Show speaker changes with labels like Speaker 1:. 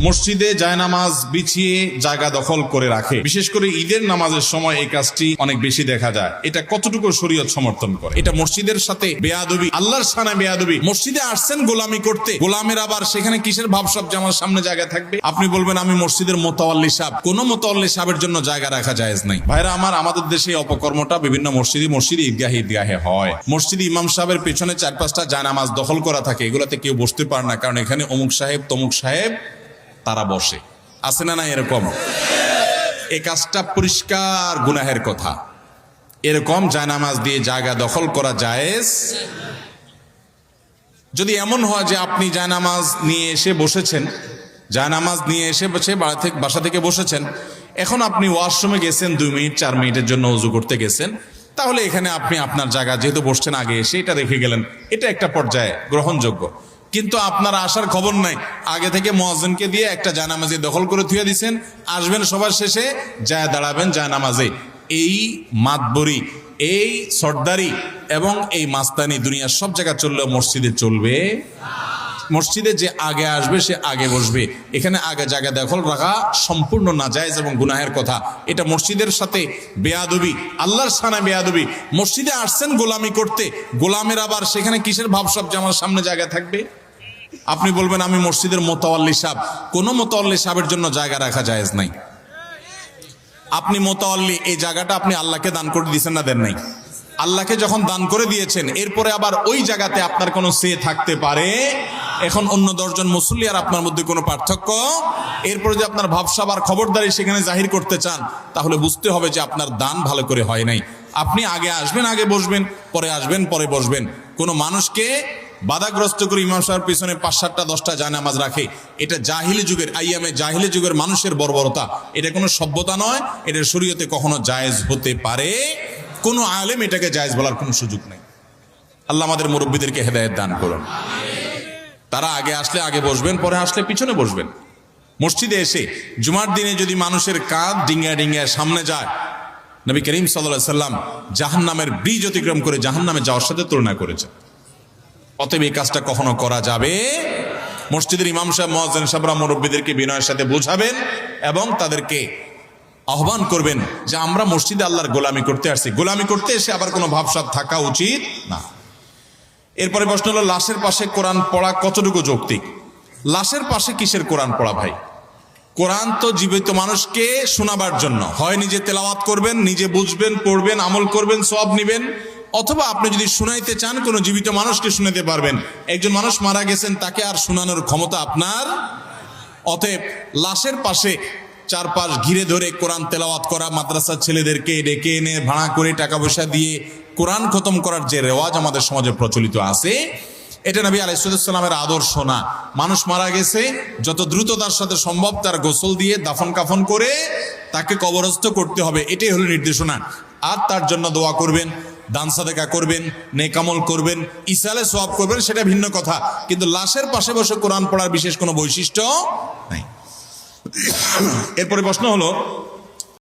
Speaker 1: মসজিদে জায়নামাজ বিছিয়ে জায়গা দখল করে রাখে। বিশেষ করে ঈদের নামাজের সময় এই কাজটি অনেক বেশি দেখা যায়। এটা কতটুকু শরীয়ত সমর্থন করে? এটা মসজিদের সাথে বেয়াদবি, আল্লাহর সানা বেয়াদবি। মসজিদে আসছেন গোলামি করতে, গোলামের আবার সেখানে কিসের ভাবসব যে আমার সামনে জায়গা থাকবে? আপনি বলবেন, আমি মসজিদের মোতাল্লি সাহেব কোন মোতাল্লি সাহেবের জন্য জায়গা রাখা জায়েজ নাই। ভাইরা, আমার, আমাদের দেশে অপকর্মটা বিভিন্ন মসজিদে মসজিদে ঈদগাহে ঈদগাহে হয়। মসজিদে ইমাম সাহেবের পেছনে চার পাঁচটা জায়নামাজ দখল করা থাকে। এগুলাতে কেউ বসতে পারে না, কারণ এখানে অমুক সাহেব, তমুক সাহেব তারা বসে। আছে না না এরকম? এ কাজটা পরিষ্কার গুনাহের কথা। এরকম জায়নামাজ দিয়ে জায়গা দখল করা জায়েজ? যদি এমন হয় যে আপনি জায়নামাজ নিয়ে এসে বসেছেন, জায়নামাজ নিয়ে এসে বসে থেকে বাসা থেকে বসেছেন, এখন আপনি ওয়াশরুমে গেছেন দুই মিনিট, চার মিনিটের জন্য উজু করতে গেছেন, তাহলে এখানে আপনি আপনার জায়গা যেহেতু বসছেন আগে এসে এটা রেখে গেলেন। এটা একটা পর্যায়ে গ্রহণযোগ্য। কিন্তু আপনার আসার খবর নাই। আগে থেকে মহাজনকে দিয়ে একটা জায়নামাজি দখল করে থুয়ে দিচ্ছেন আসবেন সবার শেষে, যায় দাঁড়াবেন জায়নামাজে। এই মাতবরি, এই সর্দারি এবং এই মাস্তানি দুনিয়ার সব জায়গায় চললেও মসজিদে চলবে। মসজিদে যে আগে আসবে, সে আগে বসবে। এখানে আগে জায়গা দখল রাখা সম্পূর্ণ নাজায়েজ এবং গুনাহের কথা। এটা মসজিদের সাথে বেয়াদবি, আল্লাহর সানা বেয়াদবি। মসজিদে আসছেন গোলামি করতে, গোলামের আবার সেখানে কিসের ভাবসব যে আমার সামনে জায়গা থাকবে? আপনি বলবেন, আমি মসজিদের মোতাল্লি সাহেব। কোনো মোতাল্লি সাহেবের জন্য জায়গা রাখা জায়েজ নাই। আপনি মোতাল্লি এই জায়গাটা আপনি আল্লাহকে দান করে দিয়েছেন না দেন নাই? আল্লাহকে যখন দান করে দিয়েছেন, এরপরে আবার ওই জায়গাতে আপনার কোনো সে থাকতে পারে? এখন অন্য দশজন মুসল্লি আর আপনার মধ্যে কোনো পার্থক্য? এরপরে যে আপনার ভাবসাব আর খবরদারি সেখানে জাহির করতে চান, তাহলে বুঝতে হবে যে আপনার দান ভালো করে হয় নাই। আপনি আগে আসবেন, আগে বসবেন, পরে আসবেন, পরে বসবেন। কোনো মানুষকে বাধাগ্রস্ত করে ইমাম সাহেবের পিছনে পাঁচ সাতটা দশটা জানামাজ রাখে। এটা জাহিলি যুগের আইয়ামে, জাহিলি যুগের মানুষের বর্বরতা। এটা কোনো সভ্যতা নয়, এটা শরীয়তে কখনো জায়েজ হতে পারে। কোনো আলেম এটাকে জায়েজ বলার কোনো সুযোগ নেই। আল্লাহ আমাদের মুরব্বীদেরকে হেদায়েত দান করুন। তারা আগে আসলে আগে বসবেন, পরে আসলে পিছনে বসবেন। মসজিদে এসে জুমার দিনে যদি মানুষের কাঁধ ডিঙ্গা ডিঙ্গা সামনে যায়, নবী করিম সাল্লাহ সাল্লাম জাহান নামের ব্রিজ অতিক্রম করে জাহান নামে যাওয়ার সাথে তুলনা করেছে অতএব এই কাজটা কখনো করা যাবে? মসজিদের ইমাম সাহেব, মহাজন সাহেবরা, মুরব্বীদেরকে বিনয়ের সাথে বোঝাবেন এবং তাদেরকে আহ্বান করবেন যে আমরা মসজিদে আল্লাহর গোলামি করতে আসছি। গোলামি করতে এসে আবার কোনো ভাবসাব থাকা উচিত না। এরপরে প্রশ্ন হলো, লাশের পাশে কোরআন পড়া কতটুকু যৌক্তিক? লাশের পাশে কিসের কোরআন পড়া ভাই? কোরআন তো জীবিত মানুষকে শোনাবার জন্য। হয় নিজে তেলাওয়াত করবেন, নিজে বুঝবেন, পড়বেন, আমল করবেন সব নিবেন অথবা আপনি যদি শুনাইতে চান, কোনো জীবিত মানুষকে শুনাতে পারবেন। একজন মানুষ মারা গেছেন, তাকে আর শোনানোর ক্ষমতা আপনার? অতএব লাশের পাশে চারপাশ ঘিরে ধরে কোরআন তেলাওয়াত করা, মাদ্রাসার ছেলেদেরকে ডেকে এনে ভাড়া করে টাকা পয়সা দিয়ে কোরআন খতম করার যে রেওয়াজ আমাদের সমাজে প্রচলিত আছে, এটা নবী আলাইসালামের আদর্শ না। মানুষ মারা গেছে, যত দ্রুত তার সাথে সম্ভব তার গোসল দিয়ে দাফন কাফন করে তাকে কবরস্থ করতে হবে, এটাই হলো নির্দেশনা। আর তার জন্য দোয়া করবেন দান সাদেকা করবেন, নেকামল করবেন, ইসালে সব করবেন, সেটা ভিন্ন কথা। কিন্তু লাশের পাশে বসে কোরআন পড়ার বিশেষ কোনো বৈশিষ্ট্য নাই। এরপরে প্রশ্ন হলো